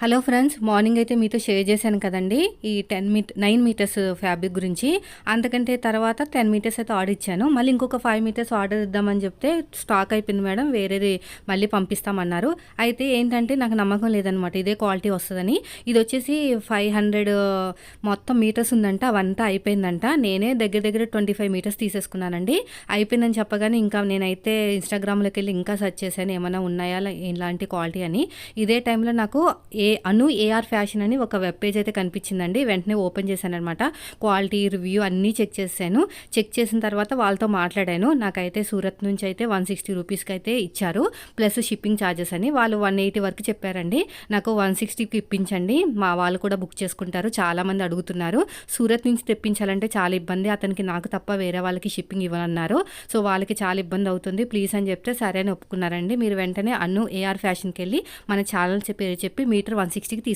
Hello friends morning అయితే మీతో share చేశాను కదండి ఈ ten meter nine meters fabric గురించి. అంతకంటే తర్వాత టెన్ మీటర్స్ అయితే ఆర్డర్ ఇచ్చాను. మళ్ళీ ఇంకొక ఫైవ్ మీటర్స్ ఆర్డర్ ఇద్దామని చెప్తే స్టాక్ అయిపోయింది మేడం వేరేది మళ్ళీ పంపిస్తామన్నారు. అయితే ఏంటంటే నాకు నమ్మకం లేదనమాట ఇదే క్వాలిటీ వస్తుందని. ఇది వచ్చేసి ఫైవ్ హండ్రెడ్ మొత్తం మీటర్స్ ఉందంట అవంతా అయిపోయిందంట. నేనే దగ్గర దగ్గర ట్వంటీ ఫైవ్ మీటర్స్ తీసేసుకున్నానండి. అయిపోయిందని చెప్పగానే ఇంకా నేనైతే ఇన్స్టాగ్రామ్లోకి వెళ్ళి ఇంకా సెర్చ్ చేశాను ఏమైనా ఉన్నాయా ఇలాంటి క్వాలిటీ అని. ఇదే టైంలో నాకు ఏ ఏ అను ఏఆర్ ఫ్యాషన్ అని ఒక వెబ్ పేజ్ అయితే కనిపించిందండి. వెంటనే ఓపెన్ చేశాను అనమాట క్వాలిటీ రివ్యూ అన్నీ చెక్ చేశాను. చెక్ చేసిన తర్వాత వాళ్ళతో మాట్లాడాను. నాకైతే సూరత్ నుంచి అయితే వన్ సిక్స్టీ రూపీస్కి అయితే ఇచ్చారు. ప్లస్ షిప్పింగ్ ఛార్జెస్ అని వాళ్ళు వన్ ఎయిటీ వరకు చెప్పారండి. నాకు వన్ సిక్స్టీకి ఇప్పించండి. మా వాళ్ళు కూడా బుక్ చేసుకుంటారు. చాలామంది అడుగుతున్నారు. సూరత్ నుంచి తెప్పించాలంటే చాలా ఇబ్బంది. అతనికి నాకు తప్ప వేరే వాళ్ళకి షిప్పింగ్ ఇవ్వనన్నారు. సో వాళ్ళకి చాలా ఇబ్బంది అవుతుంది. ప్లీజ్ అని చెప్తే సరే అని ఒప్పుకున్నారండి. మీరు వెంటనే అన్ను ఏఆర్ ఫ్యాషన్కి వెళ్ళి మన ఛానల్ పేరు చెప్పి మీటర్ వన్ సిక్స్టీకి తీసుకు